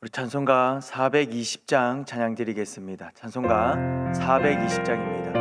우리 찬송가 420장 찬양 드리겠습니다. 찬송가 420장입니다.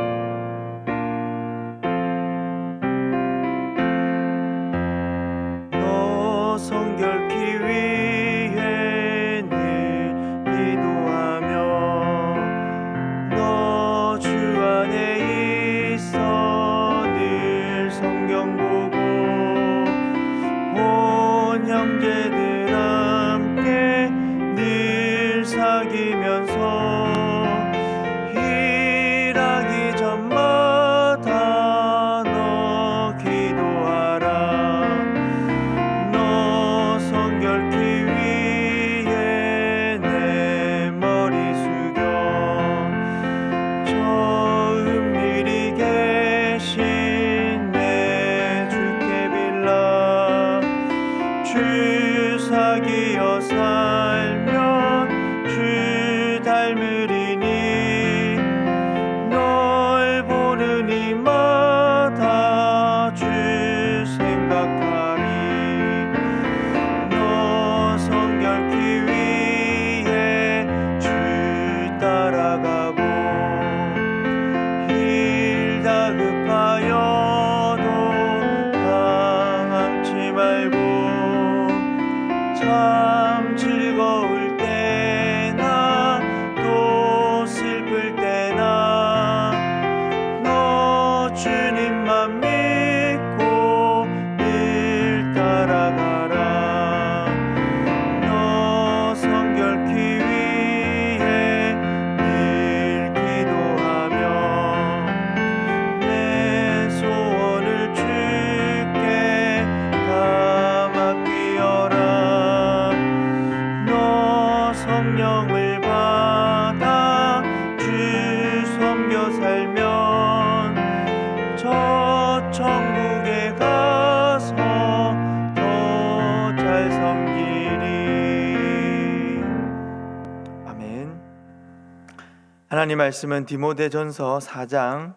말씀은 디모데전서 4장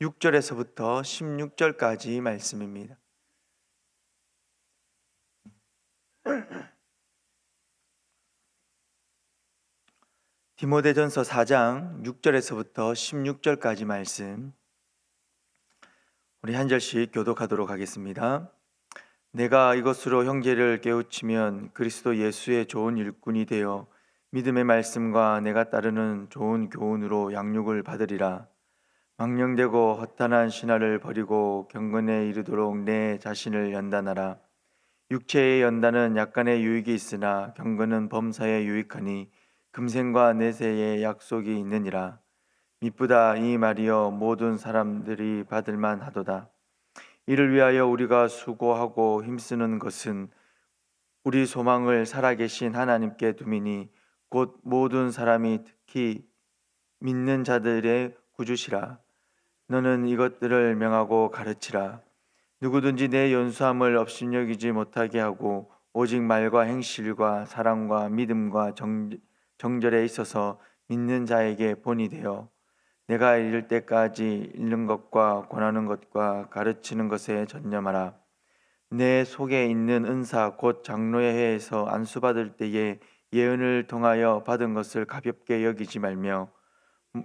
6절에서부터 16절까지 말씀입니다. 디모데전서 4장 6절에서부터 16절까지 말씀 우리 한 절씩 교독하도록 하겠습니다. 내가 이것으로 형제를 깨우치면 그리스도 예수의 좋은 일꾼이 되어 믿음의 말씀과 내가 따르는 좋은 교훈으로 양육을 받으리라. 망령되고 허탄한 신화를 버리고 경건에 이르도록 내 자신을 연단하라. 육체의 연단은 약간의 유익이 있으나 경건은 범사에 유익하니 금생과 내세의 약속이 있느니라. 미쁘다 이 말이여 모든 사람들이 받을만 하도다. 이를 위하여 우리가 수고하고 힘쓰는 것은 우리 소망을 살아계신 하나님께 두미니 곧 모든 사람이 특히 믿는 자들의 구주시라. 너는 이것들을 명하고 가르치라. 누구든지 내 연수함을 업신여기지 못하게 하고 오직 말과 행실과 사랑과 믿음과 정, 정절에 있어서 믿는 자에게 본이 되어 내가 이를 때까지 읽는 것과 권하는 것과 가르치는 것에 전념하라. 내 속에 있는 은사 곧 장로의 해에서 안수받을 때에 예언을 통하여 받은 것을 가볍게 여기지 말며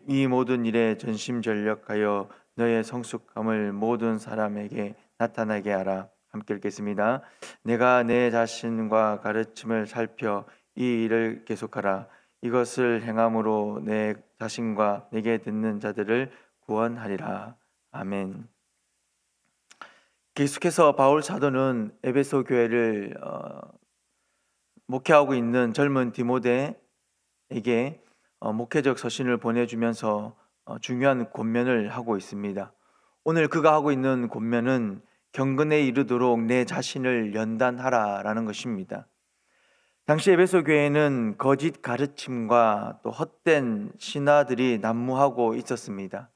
이 모든 일에 전심전력하여 너의 성숙함을 모든 사람에게 나타나게 하라. 함께 읽겠습니다. 내가 내 자신과 가르침을 살펴 이 일을 계속하라. 이것을 행함으로 내 자신과 내게 듣는 자들을 구원하리라. 아멘. 계속해서 바울 사도는 에베소 교회를 어, 목회하고 있는 젊은 디모데에게 어, 목회적 서신을 보내주면서 어, 중요한 권면을 하고 있습니다. 오늘 그가 하고 있는 권면은 경건에 이르도록 내 자신을 연단하라라는 것입니다. 당시 에베소 교회는 거짓 가르침과 또 헛된 신화들이 난무하고 있었습니다.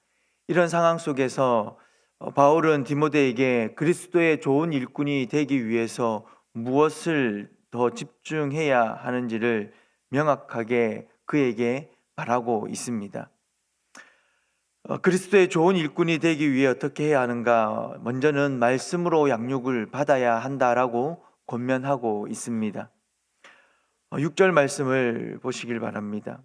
이런 상황 속에서 어, 바울은 디모데에게 그리스도의 좋은 일꾼이 되기 위해서 무엇을 더 집중해야 하는지를 명확하게 그에게 말하고 있습니다. 어, 그리스도의 좋은 일꾼이 되기 위해 어떻게 해야 하는가? 먼저는 말씀으로 양육을 받아야 한다라고 권면하고 있습니다. 6절 말씀을 보시길 바랍니다.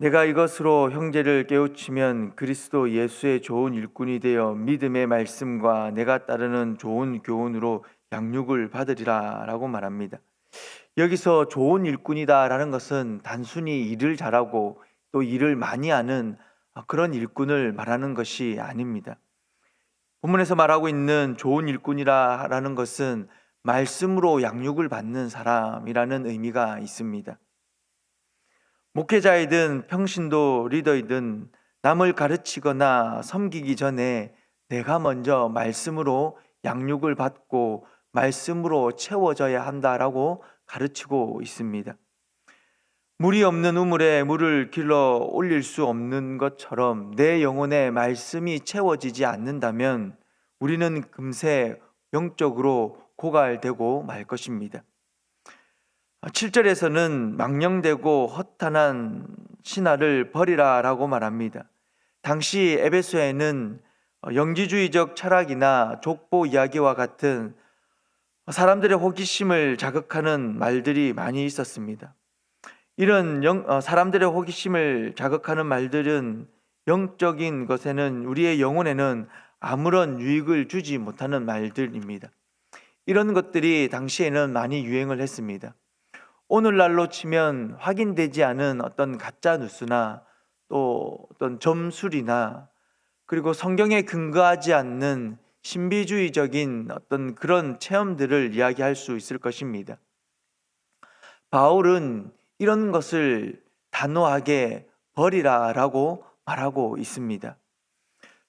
내가 이것으로 형제를 깨우치면 그리스도 예수의 좋은 일꾼이 되어 믿음의 말씀과 내가 따르는 좋은 교훈으로 양육을 받으리라 라고 말합니다. 여기서 좋은 일꾼이다 라는 것은 단순히 일을 잘하고 또 일을 많이 하는 그런 일꾼을 말하는 것이 아닙니다. 본문에서 말하고 있는 좋은 일꾼이라는 것은 말씀으로 양육을 받는 사람이라는 의미가 있습니다. 목회자이든 평신도 리더이든 남을 가르치거나 섬기기 전에 내가 먼저 말씀으로 양육을 받고 말씀으로 채워져야 한다라고 가르치고 있습니다. 물이 없는 우물에 물을 길러 올릴 수 없는 것처럼 내 영혼에 말씀이 채워지지 않는다면 우리는 금세 영적으로 고갈되고 말 것입니다. 7절에서는 망령되고 허탄한 신화를 버리라라고 말합니다. 당시 에베소에는 영지주의적 철학이나 족보 이야기와 같은 사람들의 호기심을 자극하는 말들이 많이 있었습니다. 이런 영, 어, 사람들의 호기심을 자극하는 말들은 영적인 것에는 우리의 영혼에는 아무런 유익을 주지 못하는 말들입니다. 이런 것들이 당시에는 많이 유행을 했습니다. 오늘날로 치면 확인되지 않은 어떤 가짜 뉴스나 또 어떤 점술이나 그리고 성경에 근거하지 않는 신비주의적인 어떤 그런 체험들을 이야기할 수 있을 것입니다. 바울은 이런 것을 단호하게 버리라라고 말하고 있습니다.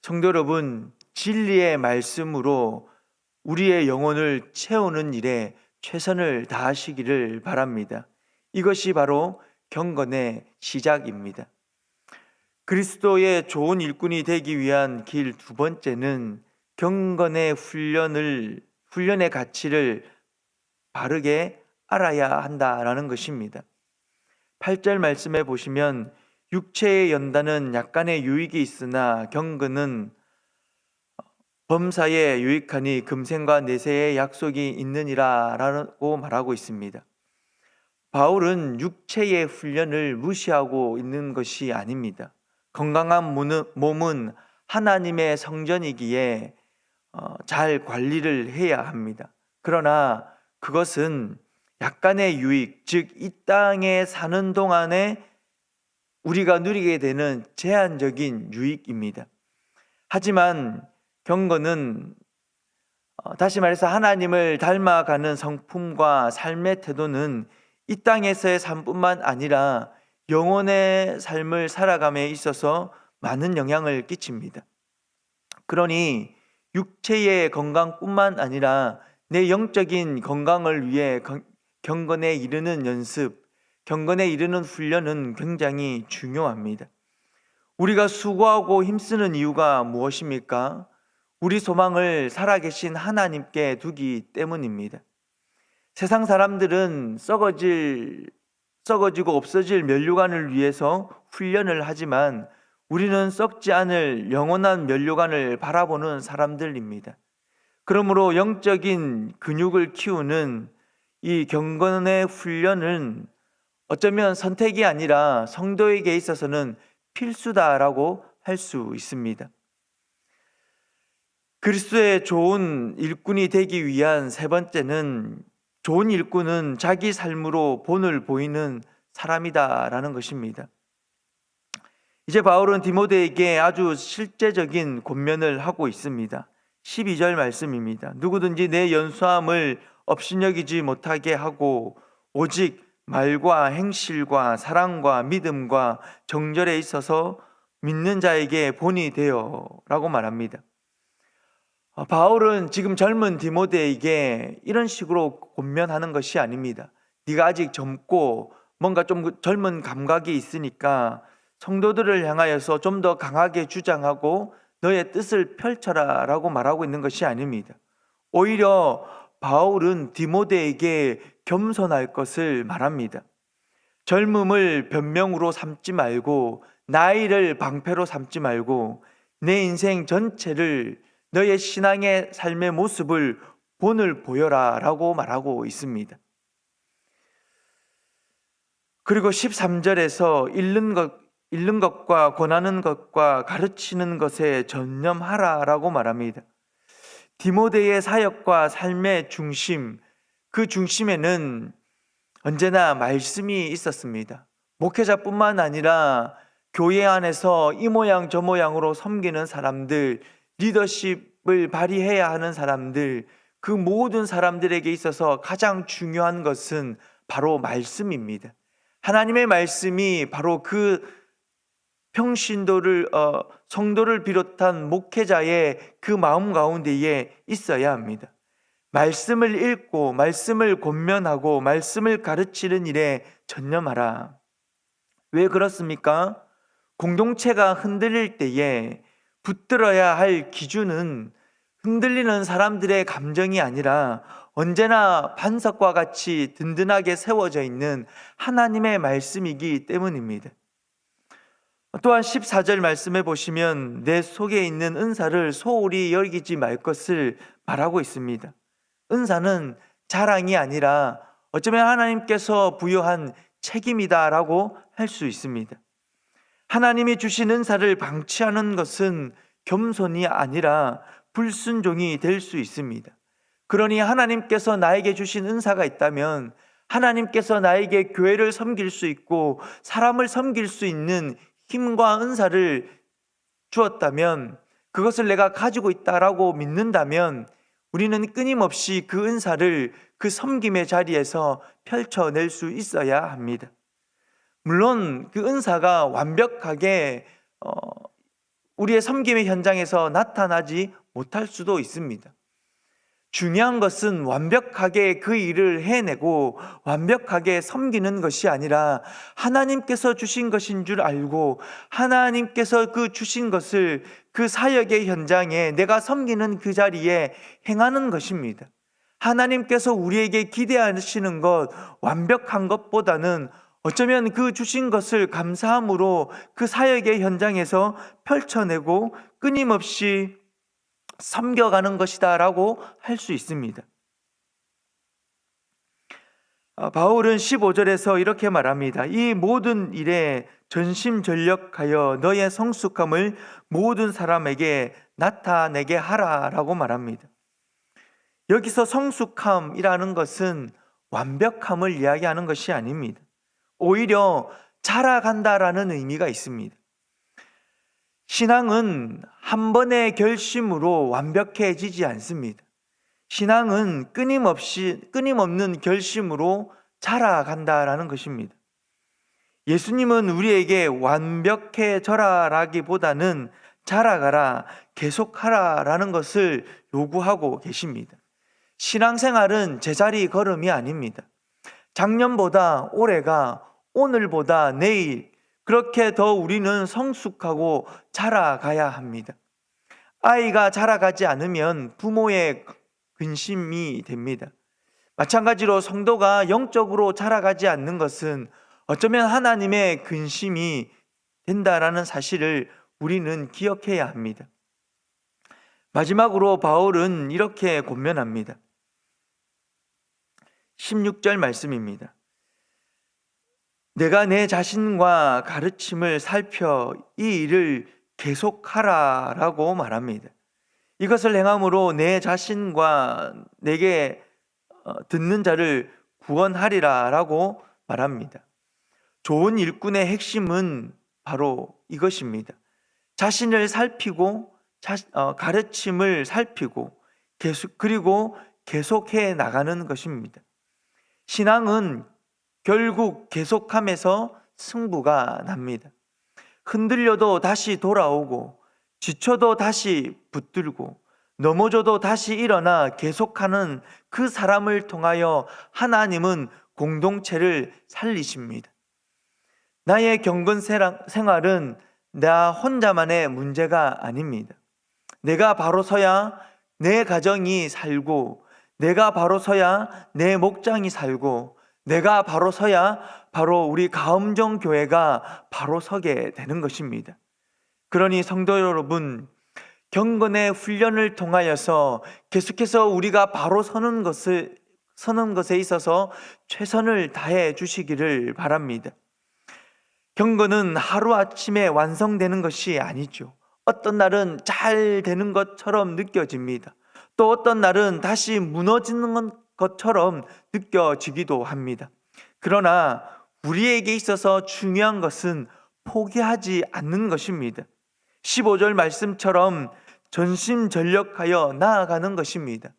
성도 여러분, 진리의 말씀으로 우리의 영혼을 채우는 일에 최선을 다하시기를 바랍니다. 이것이 바로 경건의 시작입니다. 그리스도의 좋은 일꾼이 되기 위한 길 두 번째는 경건의 훈련을 훈련의 가치를 바르게 알아야 한다라는 것입니다. 8절 말씀에 보시면 육체의 연단은 약간의 유익이 있으나 경건은 범사에 유익하니 금생과 내세의 약속이 있느니라 라고 말하고 있습니다. 바울은 육체의 훈련을 무시하고 있는 것이 아닙니다. 건강한 몸은 하나님의 성전이기에 어, 잘 관리를 해야 합니다. 그러나 그것은 약간의 유익, 즉 이 땅에 사는 동안에 우리가 누리게 되는 제한적인 유익입니다. 하지만 경건은 어, 다시 말해서 하나님을 닮아가는 성품과 삶의 태도는 이 땅에서의 삶뿐만 아니라 영혼의 삶을 살아감에 있어서 많은 영향을 끼칩니다. 그러니 육체의 건강뿐만 아니라 내 영적인 건강을 위해 경건에 이르는 연습, 경건에 이르는 훈련은 굉장히 중요합니다. 우리가 수고하고 힘쓰는 이유가 무엇입니까? 우리 소망을 살아계신 하나님께 두기 때문입니다. 세상 사람들은 썩어질 썩어지고 없어질 면류관을 위해서 훈련을 하지만 우리는 썩지 않을 영원한 면류관을 바라보는 사람들입니다. 그러므로 영적인 근육을 키우는 이 경건의 훈련은 어쩌면 선택이 아니라 성도에게 있어서는 필수다라고 할 수 있습니다. 그리스도의 좋은 일꾼이 되기 위한 세 번째는 좋은 일꾼은 자기 삶으로 본을 보이는 사람이다라는 것입니다. 이제 바울은 디모데에게 아주 실제적인 권면을 하고 있습니다. 12절 말씀입니다. 누구든지 내 연수함을 업신여기지 못하게 하고 오직 말과 행실과 사랑과 믿음과 정절에 있어서 믿는 자에게 본이 되어라고 말합니다. 어, 바울은 지금 젊은 디모데에게 이런 식으로 권면하는 것이 아닙니다. 네가 아직 젊고 뭔가 좀그 젊은 감각이 있으니까 성도들을 향하여서 좀 더 강하게 주장하고 너의 뜻을 펼쳐라라고 말하고 있는 것이 아닙니다. 오히려 바울은 디모데에게 겸손할 것을 말합니다. 젊음을 변명으로 삼지 말고 나이를 방패로 삼지 말고 내 인생 전체를 너의 신앙의 삶의 모습을 본을 보여라 라고 말하고 있습니다. 그리고 13절에서 잃는 것 잃는 것과 권하는 것과 가르치는 것에 전념하라 라고 말합니다. 디모데의 사역과 삶의 중심, 그 중심에는 언제나 말씀이 있었습니다. 목회자뿐만 아니라 교회 안에서 이 모양 저 모양으로 섬기는 사람들, 리더십을 발휘해야 하는 사람들, 그 모든 사람들에게 있어서 가장 중요한 것은 바로 말씀입니다. 하나님의 말씀이 바로 그 평신도를 어, 성도를 비롯한 목회자의 그 마음 가운데에 있어야 합니다. 말씀을 읽고 말씀을 권면하고 말씀을 가르치는 일에 전념하라. 왜 그렇습니까? 공동체가 흔들릴 때에 붙들어야 할 기준은 흔들리는 사람들의 감정이 아니라 언제나 반석과 같이 든든하게 세워져 있는 하나님의 말씀이기 때문입니다. 또한 14절 말씀해 보시면 내 속에 있는 은사를 소홀히 여기지 말 것을 말하고 있습니다. 은사는 자랑이 아니라 어쩌면 하나님께서 부여한 책임이다라고 할 수 있습니다. 하나님이 주신 은사를 방치하는 것은 겸손이 아니라 불순종이 될 수 있습니다. 그러니 하나님께서 나에게 주신 은사가 있다면 하나님께서 나에게 교회를 섬길 수 있고 사람을 섬길 수 있는 힘과 은사를 주었다면 그것을 내가 가지고 있다라고 믿는다면 우리는 끊임없이 그 은사를 그 섬김의 자리에서 펼쳐낼 수 있어야 합니다. 물론 그 은사가 완벽하게 어, 우리의 섬김의 현장에서 나타나지 못할 수도 있습니다. 중요한 것은 완벽하게 그 일을 해내고 완벽하게 섬기는 것이 아니라 하나님께서 주신 것인 줄 알고 하나님께서 그 주신 것을 그 사역의 현장에 내가 섬기는 그 자리에 행하는 것입니다. 하나님께서 우리에게 기대하시는 것 완벽한 것보다는 어쩌면 그 주신 것을 감사함으로 그 사역의 현장에서 펼쳐내고 끊임없이 섬겨가는 것이다라고 할 수 있습니다. 아, 바울은 15절에서 이렇게 말합니다. 이 모든 일에 전심전력하여 너의 성숙함을 모든 사람에게 나타내게 하라라고 말합니다. 여기서 성숙함이라는 것은 완벽함을 이야기하는 것이 아닙니다. 오히려 자라간다라는 의미가 있습니다. 신앙은 한 번의 결심으로 완벽해지지 않습니다. 신앙은 끊임없이, 끊임없는 결심으로 자라간다라는 것입니다. 예수님은 우리에게 완벽해져라라기보다는 자라가라, 계속하라라는 것을 요구하고 계십니다. 신앙생활은 제자리 걸음이 아닙니다. 작년보다 올해가 오늘보다 내일 그렇게 더 우리는 성숙하고 자라가야 합니다. 아이가 자라가지 않으면 부모의 근심이 됩니다. 마찬가지로 성도가 영적으로 자라가지 않는 것은 어쩌면 하나님의 근심이 된다라는 사실을 우리는 기억해야 합니다. 마지막으로 바울은 이렇게 권면합니다. 16절 말씀입니다. 내가 내 자신과 가르침을 살펴 이 일을 계속하라라고 말합니다. 이것을 행함으로 내 자신과 내게 어, 듣는 자를 구원하리라라고 말합니다. 좋은 일꾼의 핵심은 바로 이것입니다. 자신을 살피고 어, 가르침을 살피고 계속 그리고 계속해 나가는 것입니다. 신앙은 결국 계속하면서 승부가 납니다. 흔들려도 다시 돌아오고 지쳐도 다시 붙들고 넘어져도 다시 일어나 계속하는 그 사람을 통하여 하나님은 공동체를 살리십니다. 나의 경건 생활은 나 혼자만의 문제가 아닙니다. 내가 바로 서야 내 가정이 살고, 내가 바로 서야 내 목장이 살고, 내가 바로 서야 바로 우리 가음정 교회가 바로 서게 되는 것입니다. 그러니 성도 여러분, 경건의 훈련을 통하여서 계속해서 우리가 바로 서는 것을 서는 것에 있어서 최선을 다해 주시기를 바랍니다. 경건은 하루아침에 완성되는 것이 아니죠. 어떤 날은 잘 되는 것처럼 느껴집니다. 또 어떤 날은 다시 무너지는 것처럼 느껴지기도 합니다. 그러나 우리에게 있어서 중요한 것은 포기하지 않는 것입니다. 15절 말씀처럼 전심전력하여 나아가는 것입니다.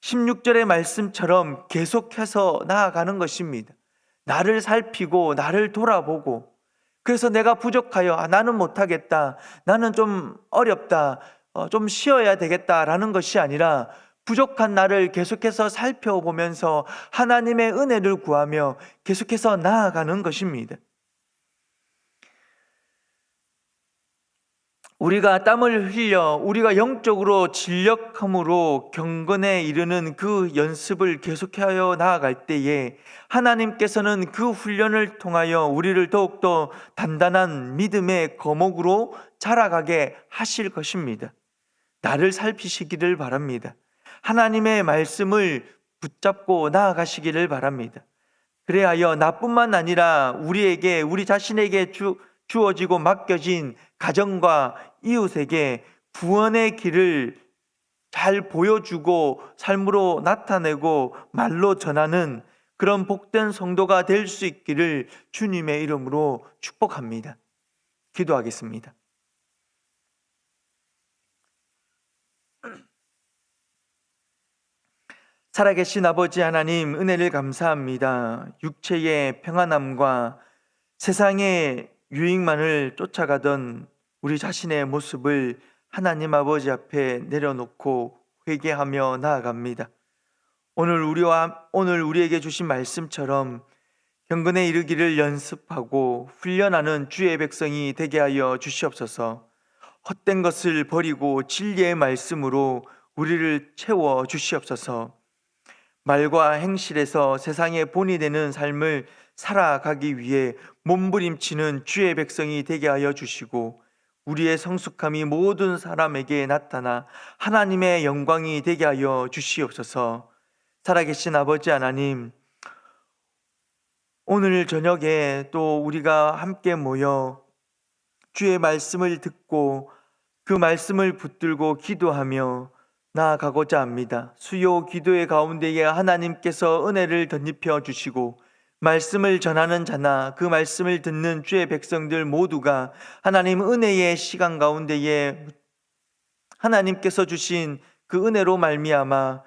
16절의 말씀처럼 계속해서 나아가는 것입니다. 나를 살피고 나를 돌아보고 그래서 내가 부족하여 아, 나는 못하겠다. 나는 좀 어렵다. 어, 좀 쉬어야 되겠다라는 것이 아니라 부족한 나를 계속해서 살펴보면서 하나님의 은혜를 구하며 계속해서 나아가는 것입니다. 우리가 땀을 흘려 우리가 영적으로 진력함으로 경건에 이르는 그 연습을 계속하여 나아갈 때에 하나님께서는 그 훈련을 통하여 우리를 더욱더 단단한 믿음의 거목으로 자라가게 하실 것입니다. 나를 살피시기를 바랍니다. 하나님의 말씀을 붙잡고 나아가시기를 바랍니다. 그래하여 나뿐만 아니라 우리에게 우리 자신에게 주, 주어지고 맡겨진 가정과 이웃에게 구원의 길을 잘 보여주고 삶으로 나타내고 말로 전하는 그런 복된 성도가 될 수 있기를 주님의 이름으로 축복합니다. 기도하겠습니다. 살아계신 아버지 하나님 은혜를 감사합니다. 육체의 평안함과 세상의 유익만을 쫓아가던 우리 자신의 모습을 하나님 아버지 앞에 내려놓고 회개하며 나아갑니다. 오늘 우리와 오늘 우리에게 주신 말씀처럼 경건에 이르기를 연습하고 훈련하는 주의 백성이 되게 하여 주시옵소서. 헛된 것을 버리고 진리의 말씀으로 우리를 채워 주시옵소서. 말과 행실에서 세상의 본이 되는 삶을 살아가기 위해 몸부림치는 주의 백성이 되게 하여 주시고 우리의 성숙함이 모든 사람에게 나타나 하나님의 영광이 되게 하여 주시옵소서. 살아계신 아버지 하나님, 오늘 저녁에 또 우리가 함께 모여 주의 말씀을 듣고 그 말씀을 붙들고 기도하며 나아가고자 합니다. 수요 기도의 가운데에 하나님께서 은혜를 덧입혀 주시고 말씀을 전하는 자나 그 말씀을 듣는 주의 백성들 모두가 하나님 은혜의 시간 가운데에 하나님께서 주신 그 은혜로 말미암아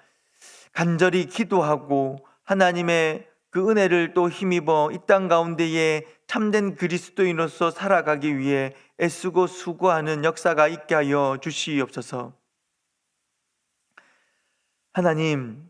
간절히 기도하고 하나님의 그 은혜를 또 힘입어 이 땅 가운데에 참된 그리스도인으로서 살아가기 위해 애쓰고 수고하는 역사가 있게 하여 주시옵소서. 하나님,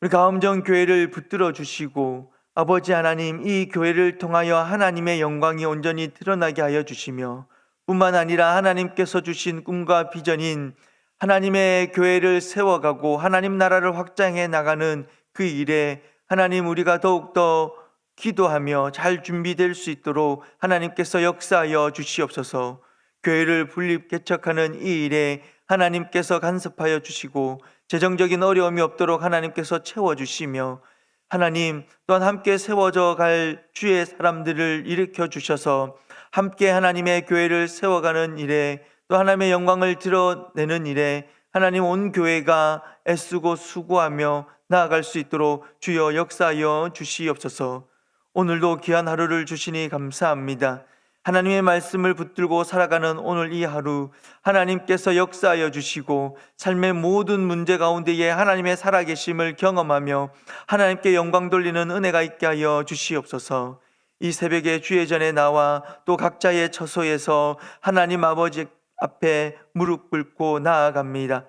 우리 가음정 교회를 붙들어 주시고 아버지 하나님, 이 교회를 통하여 하나님의 영광이 온전히 드러나게 하여 주시며 뿐만 아니라 하나님께서 주신 꿈과 비전인 하나님의 교회를 세워가고 하나님 나라를 확장해 나가는 그 일에 하나님 우리가 더욱더 기도하며 잘 준비될 수 있도록 하나님께서 역사하여 주시옵소서 교회를 분립 개척하는 이 일에 하나님께서 간섭하여 주시고 재정적인 어려움이 없도록 하나님께서 채워 주시며 하나님 또한 함께 세워져 갈 주의 사람들을 일으켜 주셔서 함께 하나님의 교회를 세워가는 일에 또 하나님의 영광을 드러내는 일에 하나님 온 교회가 애쓰고 수고하며 나아갈 수 있도록 주여 역사하여 주시옵소서. 오늘도 귀한 하루를 주시니 감사합니다. 하나님의 말씀을 붙들고 살아가는 오늘 이 하루 하나님께서 역사하여 주시고 삶의 모든 문제 가운데에 하나님의 살아계심을 경험하며 하나님께 영광 돌리는 은혜가 있게 하여 주시옵소서. 이 새벽에 주의 전에 나와 또 각자의 처소에서 하나님 아버지 앞에 무릎 꿇고 나아갑니다.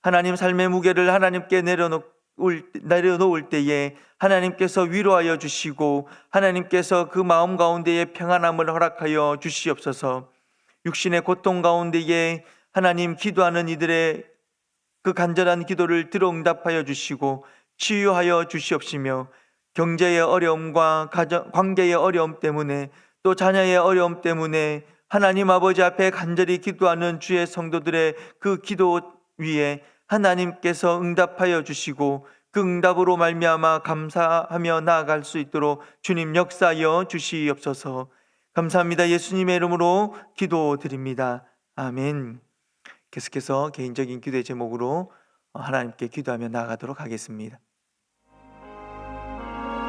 하나님 삶의 무게를 하나님께 내려놓고 내려놓을 때에 하나님께서 위로하여 주시고 하나님께서 그 마음 가운데에 평안함을 허락하여 주시옵소서. 육신의 고통 가운데에 하나님 기도하는 이들의 그 간절한 기도를 들어 응답하여 주시고 치유하여 주시옵시며 경제의 어려움과 가정, 관계의 어려움 때문에 또 자녀의 어려움 때문에 하나님 아버지 앞에 간절히 기도하는 주의 성도들의 그 기도 위에 하나님께서 응답하여 주시고 그 응답으로 말미암아 감사하며 나아갈 수 있도록 주님 역사하여 주시옵소서. 감사합니다. 예수님의 이름으로 기도드립니다. 아멘. 계속해서 개인적인 기도의 제목으로 하나님께 기도하며 나아가도록 하겠습니다.